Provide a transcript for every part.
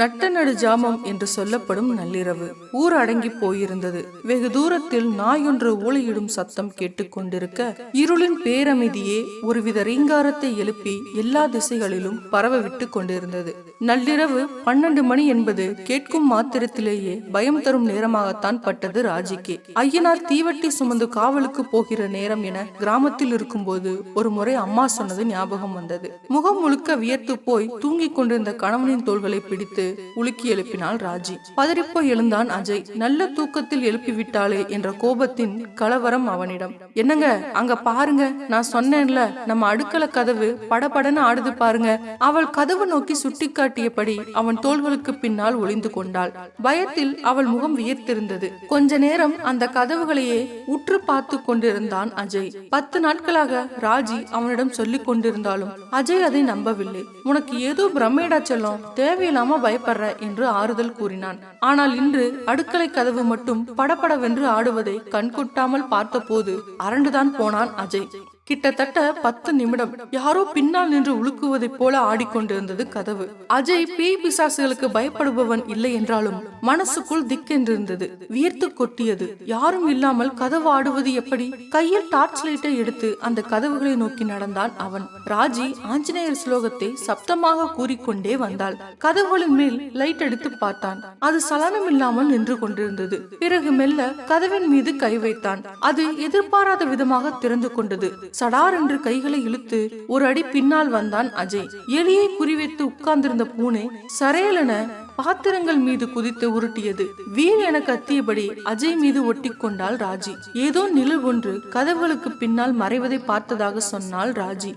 நட்ட நடு ஜாமம் என்று சொல்லப்படும் நள்ளிரவு. ஊர் அடங்கி போயிருந்தது. வெகு தூரத்தில் நாயொன்று ஊளையிடும் சத்தம் கேட்டுக்கொண்டிருக்க இருளின் பேரமைதியே ஒருவித ரீங்காரத்தை எழுப்பி எல்லா திசைகளிலும் பரவ விட்டு கொண்டிருந்தது. நள்ளிரவு பன்னெண்டு மணி என்பது கேட்கும் மாத்திரத்திலேயே பயம் தரும் நேரமாகத்தான் பட்டது ராஜிக்கு. ஐயனார் தீவட்டி சுமந்து காவலுக்கு போகிற நேரம் என கிராமத்தில் இருக்கும்போது ஒரு முறை அம்மா சொன்னது ஞாபகம் வந்தது. முகம் முழுக்க வியர்த்து போய் தூங்கிக் கொண்டிருந்த கணவனின் தோள்களை பிடித்து உலுக்கி எழுப்பினாள் ராஜி. பதறிப்போய் எழுந்தான் அஜய். நல்ல தூக்கத்தில் எழுப்பிவிட்டாளே என்ற கோபத்தின் கலவரம் அவனிடம். என்னங்க அங்க பாருங்க நான் சொன்னேன்ல நம்ம அடுக்கல கதவு படபடன்னு ஆடுது பாருங்க. அவள் கதவு நோக்கி சுட்டிக்காட்டியபடி அவன் தோள்களுக்கு பின்னால் ஒளிந்து கொண்டாள். பயத்தில் அவள் முகம் வியர்த்திருந்தது. கொஞ்ச நேரம் அந்த கதவுகளையே உற்று பார்த்து கொண்டிருந்தான் அஜய். பத்து நாட்களாக ராஜி அவனிடம் சொல்லிக் கொண்டிருந்தாலும் அஜய் அதை நம்பவில்லை. உனக்கு ஏதோ பிரம்மேடா செல்லம் தேவையில்லாம பயப்படுற என்று ஆறுதல் கூறினான். ஆனால் இன்று அடுக்கலை கதவு மட்டும் படபடவென்று ஆடுவதை கண்கொட்டாமல் பார்த்தபோது அரண்டுதான் போனான் அஜய். கிட்டத்தட்ட பத்து நிமிடம் யாரோ பின்னால் நின்று உலுக்குவதைப் போல ஆடிக்கொண்டிருந்தது கதவு. அஜய் பேய் பிசாசுகளுக்கு பயப்படுபவன் இல்லை என்றாலும் மனசுக்குள் திக்கென்றிருந்தது. வியர்த்து கொட்டியது. யாரும் இல்லாமல் கதவு ஆடுவது எப்படி? கையில் டார்ச் லைட்டை எடுத்து அந்த கதவுகளை நோக்கி நடந்தான் அவன். ராஜி ஆஞ்சநேயர் ஸ்லோகத்தை சப்தமாக கூறிக்கொண்டே வந்தாள். கதவுகளின் மேல் லைட் எடுத்து பார்த்தான். அது சலனம் இல்லாமல் நின்று கொண்டிருந்தது. பிறகு மெல்ல கதவின் மீது கை வைத்தான். அது எதிர்பாராத விதமாக திறந்து கொண்டது. சடார் என்று கைகளை இழுத்து ஒரு அடி பின்னால் வந்தான் அஜய். எலியை குறிவைத்து உட்கார்ந்திருந்த பூனை சரையலென பாத்திரங்கள் மீது குதித்து உருட்டியது. வீண் என கத்தியபடி அஜய் மீது ஒட்டி கொண்டாள் ராஜி. ஏதோ நிழல் ஒன்று கதவுகளுக்கு பின்னால் மறைவதை பார்த்ததாக சொன்னாள் ராஜி.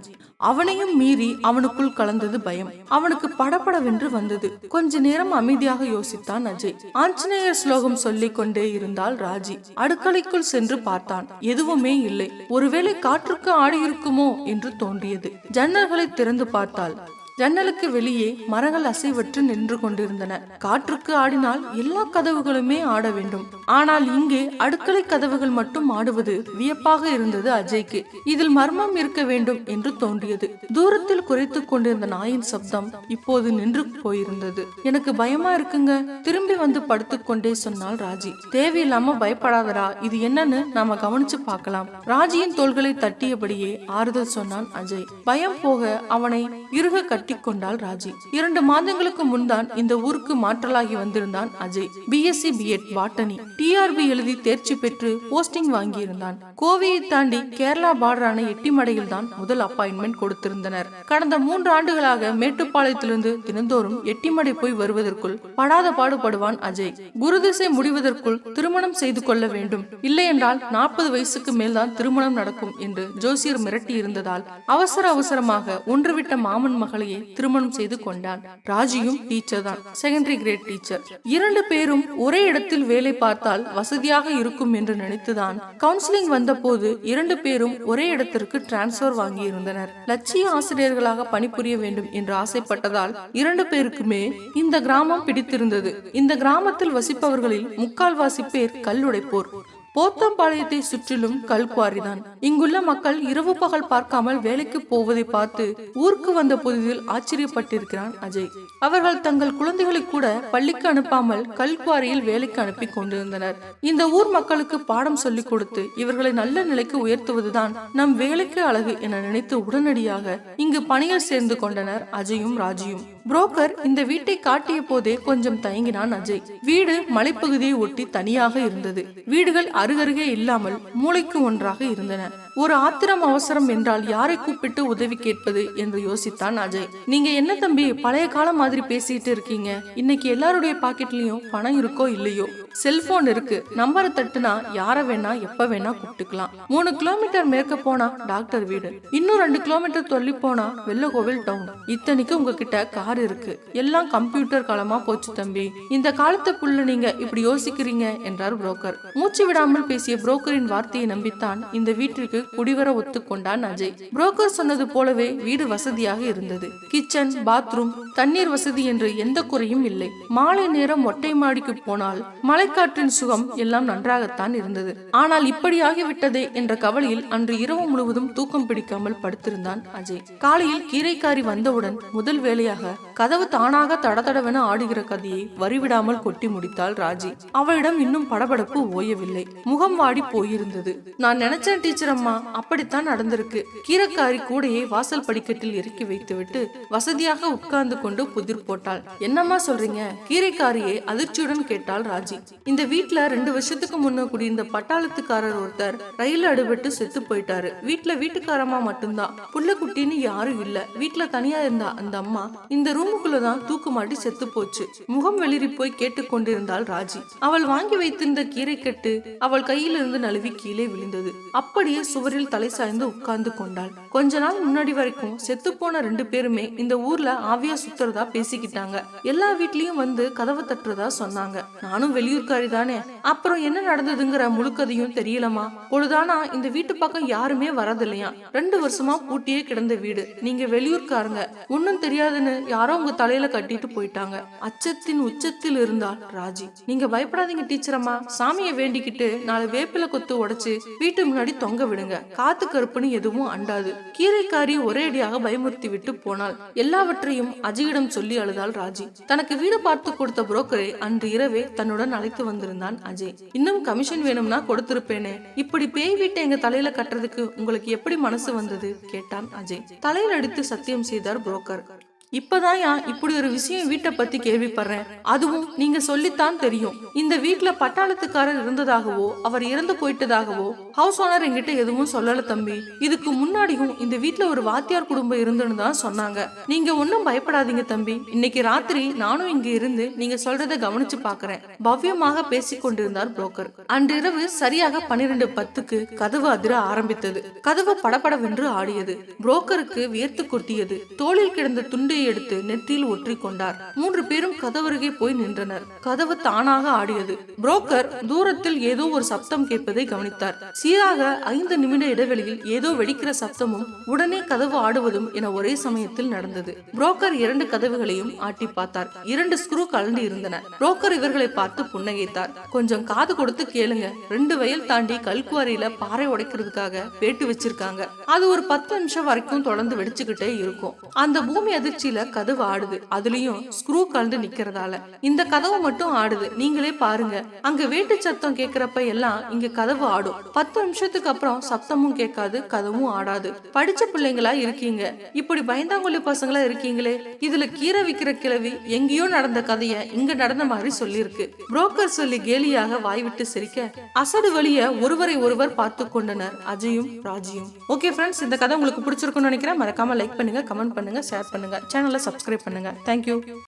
அவனையும் மீறி அவனுக்குள் கலந்தது பயம். அவனுக்கு படபடவென்று வந்தது. கொஞ்ச நேரம் அமைதியாக யோசித்தான் அஜய். ஆஞ்சநேயர் ஸ்லோகம் சொல்லிக் கொண்டே இருந்தால் ராஜி. அடுக்கலைக்குள் சென்று பார்த்தான். எதுவுமே இல்லை. ஒருவேளை காற்றுக்கு ஆடியிருக்குமோ என்று தோன்றியது. ஜன்னல்களை திறந்து பார்த்தாள். ஜன்னலுக்கு வெளியே மரங்கள் அசைவற்று நின்று கொண்டிருந்தன. காற்றுக்கு ஆடினால் எல்லா கதவுகளுமே ஆட வேண்டும். ஆனால் இங்கே அடுக்களை கதவுகள் மட்டும் ஆடுவது வியப்பாக இருந்தது அஜய்க்கு. இதில் மர்மம் இருக்க வேண்டும் என்று தோன்றியது. தூரத்தில் குறைத்து கொண்டிருந்த நாயின் சப்தம் இப்போது நின்று போயிருந்தது. எனக்கு பயமா இருக்குங்க. திரும்பி வந்து படுத்துக்கொண்டே சொன்னாள் ராஜி. தேவையில்லாம பயப்படாதடா. இது என்னன்னு நாம கவனிச்சு பார்க்கலாம். ராஜியின் தோள்களை தட்டியபடியே ஆறுதல் சொன்னான் அஜய். பயம் போக அவனை இருக கட்டி கொண்டாள் ராஜி. இரண்டு மாதங்களுக்கு முன்தான் இந்த ஊருக்கு மாற்றலாகி வந்திருந்தான் Ajay. BSc BEd botany. TRP எழுதி தேர்ச்சி பெற்று போஸ்டிங் வாங்கியிருந்தான். கோவையை தாண்டி கேரளா பார்டரான எட்டிமடையில் தான் முதல் அப்பாயின்மெண்ட் கொடுத்திருந்தனர். கடந்த மூன்று ஆண்டுகளாக மேட்டுப்பாளையத்திலிருந்து தினந்தோறும் எட்டிமடை போய் வருவதற்குள் படாத பாடுபடுவான் அஜய். குருதிசை முடிவதற்குள் திருமணம் செய்து கொள்ள வேண்டும். இல்லை என்றால் நாற்பது வயசுக்கு மேல்தான் திருமணம் நடக்கும் என்று ஜோசியர் மிரட்டி இருந்ததால் அவசர அவசரமாக ஒன்றுவிட்ட மாமன் மகளையே திருமணம் செய்து கொண்டான். ராஜியும் டீச்சர் தான். செகண்டரி கிரேட் டீச்சர் இரண்டு பேரும் ஒரே இடத்தில் வேலை பார்த்தால் வசதியாக இருக்கும் என்று நினைத்துதான் கவுன்சிலிங் வந்தபோது இரண்டு பேரும் ஒரே இடத்திற்கு டிரான்ஸ்பர் வாங்கியிருந்தனர். லட்சிய ஆசிரியர்களாக பணிபுரிய வேண்டும் என்று ஆசைப்பட்டதால் இரண்டு பேருக்குமே இந்த கிராமம் பிடித்திருந்தது. இந்த கிராமத்தில் வசிப்பவர்களில் முக்கால்வாசி பேர் கல்லுடைப்போர். போத்தம்பாளையத்தை சுற்றிலும் கல்குவாரிதான் இங்குள்ள மக்கள் இரவு பகல் பார்க்காமல் வேலைக்கு போவதை பார்த்து ஊருக்கு வந்த புதிதில் ஆச்சரியப்பட்டிருக்கிறான் அஜய். அவர்கள் தங்கள் குழந்தைகளை கூட பள்ளிக்கு அனுப்பாமல் கல்குவாரியில் வேலைக்கு அனுப்பி கொண்டிருந்தனர். இந்த ஊர் மக்களுக்கு பாடம் சொல்லிக் கொடுத்து இவர்களை நல்ல நிலைக்கு உயர்த்துவதுதான் நம் வேலைக்கு அழகு என நினைத்து உடனடியாக இங்கு பணியில் சேர்ந்து கொண்டனர் அஜயும் ராஜியும். புரோக்கர் இந்த வீட்டை காட்டிய போதே கொஞ்சம் தயங்கினான் அஜய். வீடு மலைப்பகுதியை ஒட்டி தனியாக இருந்தது. வீடுகள் அருகருகே இல்லாமல் மூளைக்கு ஒன்றாக இருந்தன. ஒரு ஆத்திரம் அவசரம் என்றால் யாரை கூப்பிட்டு உதவி கேட்பது என்று யோசித்தான் அஜய். நீங்க என்ன தம்பி பழைய காலம் மாதிரி பேசிட்டு இருக்கீங்க. இன்னைக்கு எல்லாருடைய பாக்கெட்லயும் பணம் இருக்கோ இல்லையோ? செல்போன் இருக்கு. நம்பரை தட்டுனா யார வேணா எப்ப வேணா கூப்பிட்டுக்கலாம். மூணு கிலோமீட்டர் மேற்க போனா டாக்டர் வீடு. இன்னும் ரெண்டு கிலோமீட்டர் தள்ளி போனா வெள்ளகோவில் டவுன் இத்தனைக்கு உங்ககிட்ட கார் இருக்கு. எல்லாம் கம்ப்யூட்டர் காலமா போச்சு தம்பி. இந்த காலத்துக்குள்ள நீங்க இப்படி யோசிக்கிறீங்க என்றார் புரோக்கர் மூச்சு விடாமல் பேசிய புரோக்கரின் வார்த்தையை நம்பித்தான் இந்த வீட்டிற்கு குடிவர ஒத்துக்கொண்டான் அஜய். புரோக்கர் சொன்னது போலவே வீடு வசதியாக இருந்தது. கிச்சன் பாத்ரூம் தண்ணீர் வசதி என்று எந்த குறையும் இல்லை. மாலை நேரம் மொட்டை மாடிக்கு போனால் மலை மழைக்காற்றின் சுகம் எல்லாம் நன்றாகத்தான் இருந்தது. ஆனால் இப்படியாகிவிட்டதே என்ற கவலையில் அன்று இரவு முழுவதும் தூக்கம் பிடிக்காமல் படுத்திருந்தான் அஜய். காலையில் கீரைக்காரி வந்தவுடன் முதல் வேலையாக கதவு தானாக தடதடவென ஆடுகிற கதையை வரிவிடாமல் கொட்டி முடித்தாள் ராஜி. அவளிடம் இன்னும் படபடப்பு ஓயவில்லை. முகம் வாடி போயிருந்தது. நான் நினைச்சேன் டீச்சர் அம்மா அப்படித்தான் நடந்திருக்கு. கீரைக்காரி கூடையை வாசல் படிக்கட்டில் இறக்கி வைத்துவிட்டு வசதியாக உட்கார்ந்து கொண்டு புதிர் போட்டாள். என்னம்மா சொல்றீங்க? கீரைக்காரியை அதிர்ச்சியுடன் கேட்டாள் ராஜி. இந்த வீட்ல ரெண்டு வருஷத்துக்கு முன்ன குடியிருந்த பட்டாளத்துக்காரர் ஒருத்தர் ரயில் அடிபட்டு செத்து போயிட்டாரு. வீட்ல வீட்டுக்காரமா மட்டும்தான். புள்ள குட்டின்னு யாரும் இல்ல. வீட்டுல தனியா இருந்தா அந்த அம்மா இந்த ரூமுக்குள்ளதான் தூக்கு மாட்டி செத்து போச்சு. முகம் வெளிரி போய் கேட்டுக்கொண்டிருந்தாள் ராஜி. அவள் வாங்கி வைத்திருந்த கீரை கட்டு அவள் கையிலிருந்து நழுவி கீழே விழுந்தது. அப்படியே சுவரில் தலை சாய்ந்து உட்கார்ந்து கொண்டாள். கொஞ்ச நாள் முன்னாடி வரைக்கும் செத்து போன ரெண்டு பேருமே இந்த ஊர்ல ஆவியா சுத்துறதா பேசிக்கிட்டாங்க. எல்லா வீட்லயும் வந்து கதவை தட்டுறதா சொன்னாங்க. நானும் வெளியூர் வெளியூர்காரி தானே அப்புறம் என்ன நடந்ததுங்கிற முழுக்கதையும் தெரியலமா பொழுதானா இந்த வீட்டு பக்கம் யாருமே வரதில்லையா? ரெண்டு வருஷமா பூட்டியே கிடந்த வீடு. நீங்க வெளியூர்காரங்க. ஒன்னும் தெரியாதுன்னு யாரோ உங்க தலையில கட்டிட்டு போயிட்டாங்க. அச்சத்தின் உச்சத்தில் இருந்தால் ராஜி. நீங்க பயப்படாதீங்க டீச்சரம்மா. சாமிய வேண்டிக்கிட்டு நாலு வேப்பில கொத்து உடைச்சு வீட்டு முன்னாடி தொங்க விடுங்க. காத்து கருப்புன்னு எதுவும் அண்டாது. கீரைக்காரி ஒரே அடியாக பயமுறுத்தி விட்டு போனாள். எல்லாவற்றையும் அஜயிடம் சொல்லி அழுதாள் ராஜி. தனக்கு வீடு பார்த்து கொடுத்த புரோக்கரை அன்று இரவே தன்னுடன் அழைத்து வந்திருந்தான் அஜய். இன்னும் கமிஷன் வேணும்னா கொடுத்திருப்பேனே. இப்படி பேய் வீட்டை எங்க தலையில கட்டுறதுக்கு உங்களுக்கு எப்படி மனசு வந்தது? கேட்டான் அஜய். தலையில் அடித்து சத்தியம் செய்தார் புரோக்கர். இப்பதான் இப்படி ஒரு விஷயம் வீட்டை பத்தி கேள்விப்படுறேன். அதுவும் நீங்க சொல்லித்தான் தெரியும். இந்த வீட்டுல பட்டாளத்துக்காரர் இருந்ததாகவோ அவர் இறந்து போயிட்டதாகவோ ஹவுஸ் ஓனர் என்கிட்ட எதுவும் சொல்லல தம்பி. இதுக்கு முன்னாடியும் இந்த வீட்ல ஒரு வாத்தியார் குடும்பம் இருந்துன்னு தான் சொன்னாங்க. நீங்க ஒன்னும் பயப்படாதீங்க தம்பி. இன்னைக்கு ராத்திரி நானும் இங்க இருந்து நீங்க சொல்றத கவனிச்சு பாக்குறேன். பவ்யமாக பேசிக் கொண்டிருந்தார் புரோக்கர் அன்றிரவு சரியாக பன்னிரண்டு பத்துக்கு கதவு அதிர ஆரம்பித்தது. கதவு படபடவென்று ஆடியது. புரோக்கருக்கு வியர்த்து கொட்டியது தோளில் கிடந்த துண்டை எடுத்து நெற்றியில் ஒற்றி கொண்டார். மூன்று பேரும் கதவருகே போய் நின்றனர். கதவு தானாக ஆடியது. புரோக்கர் தூரத்தில் ஏதோ ஒரு சப்தம் கேட்பதை கவனித்தார். சீராக ஐந்து நிமிட இடைவெளியில் ஏதோ வெடிக்கிற சப்தமும் உடனே கதவு ஆடுவதும் என ஒரே சமயத்தில் நடந்தது. புரோக்கர் இரண்டு கதவுகளையும் ஆட்டி பார்த்தார். இரண்டு ஸ்க்ரூ கலந்து இருந்தன. புரோக்கர் இவர்களை பார்த்து புன்னகைத்தார். கொஞ்சம் காது கொடுத்து கேளுங்க. ரெண்டு வயல் தாண்டி கல்குவாரியில பாறை உடைக்கிறதுக்காக வேட்டு வச்சிருக்காங்க. அது ஒரு பத்து நிமிஷம் வரைக்கும் தொடர்ந்து வெடிச்சுக்கிட்டே இருக்கும். அந்த பூமி அதிர்ச்சியில கதவு ஆடுது. அதுலயும் ஸ்க்ரூ கலந்து நிக்கிறதால. இந்த கதவு மட்டும் ஆடுது. நீங்களே பாருங்க. அங்க வேட்டு சத்தம் கேக்குறப்ப எல்லாம் இங்க கதவு ஆடும். பத்து பத்து நிமிஷத்துக்கு அப்புறம் சத்தமும் கேட்காது கதவும் ஆடாது. படிச்ச பிள்ளைங்களா இருக்கீங்க. இப்படி பயந்தாங்குழி பசங்களா இருக்கீங்களே. இதுல கீரை விக்கிற கிழவி எங்கேயோ நடந்த கதைய இங்க நடந்த மாதிரி சொல்லியிருக்கு. புரோக்கர் சொல்லி கேலியாக வாய்விட்டு சிரிக்க அசடு வழிய ஒருவரை ஒருவர் பார்த்து கொண்டனர். அஜயும் ராஜியும். ஓகே ஃப்ரெண்ட்ஸ் இந்த கதை உங்களுக்கு பிடிச்சிருக்கும்னு நினைக்கிறேன். மறக்காம லைக் பண்ணுங்க கமெண்ட் பண்ணுங்க ஷேர் பண்ணுங்க. சேனலை சப்ஸ்கிரைப் பண்ணுங்க. தேங்க்யூ